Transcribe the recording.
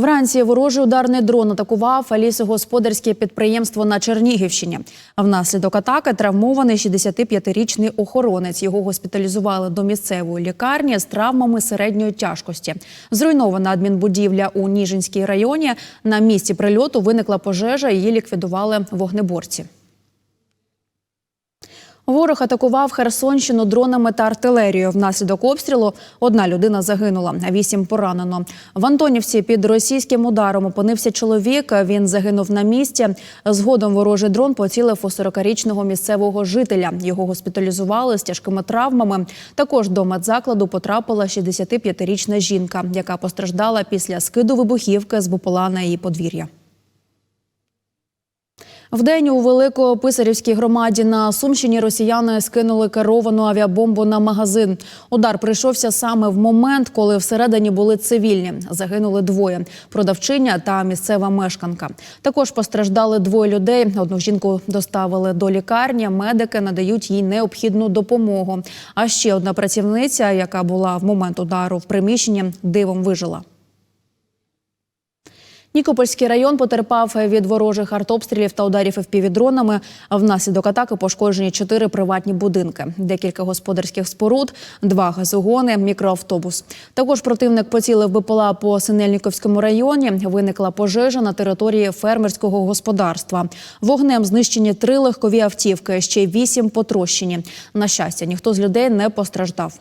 Вранці ворожий ударний дрон атакував лісогосподарське підприємство на Чернігівщині. Внаслідок атаки травмований 65-річний охоронець. Його госпіталізували до місцевої лікарні з травмами середньої тяжкості. Зруйнована адмінбудівля у Ніжинській районі. На місці прильоту виникла пожежа. Її ліквідували вогнеборці. Ворог атакував Херсонщину дронами та артилерією. Внаслідок обстрілу одна людина загинула, а вісім поранено. В Антонівці під російським ударом опинився чоловік. Він загинув на місці. Згодом ворожий дрон поцілив у 40-річного місцевого жителя. Його госпіталізували з тяжкими травмами. Також до медзакладу потрапила 65-річна жінка, яка постраждала після скиду вибухівки з БПЛА на її подвір'я. Вдень у Великописарівській громаді на Сумщині росіяни скинули керовану авіабомбу на магазин. Удар прийшовся саме в момент, коли всередині були цивільні. Загинули двоє – продавчиня та місцева мешканка. Також постраждали двоє людей. Одну жінку доставили до лікарні. Медики надають їй необхідну допомогу. А ще одна працівниця, яка була в момент удару в приміщенні, дивом вижила. Нікопольський район потерпав від ворожих артобстрілів та ударів ФПВ-дронами. Внаслідок атаки пошкоджені чотири приватні будинки, декілька господарських споруд, два газогони, мікроавтобус. Також противник поцілив БПЛА по Синельниковському районі. Виникла пожежа на території фермерського господарства. Вогнем знищені три легкові автівки, ще вісім потрощені. На щастя, ніхто з людей не постраждав.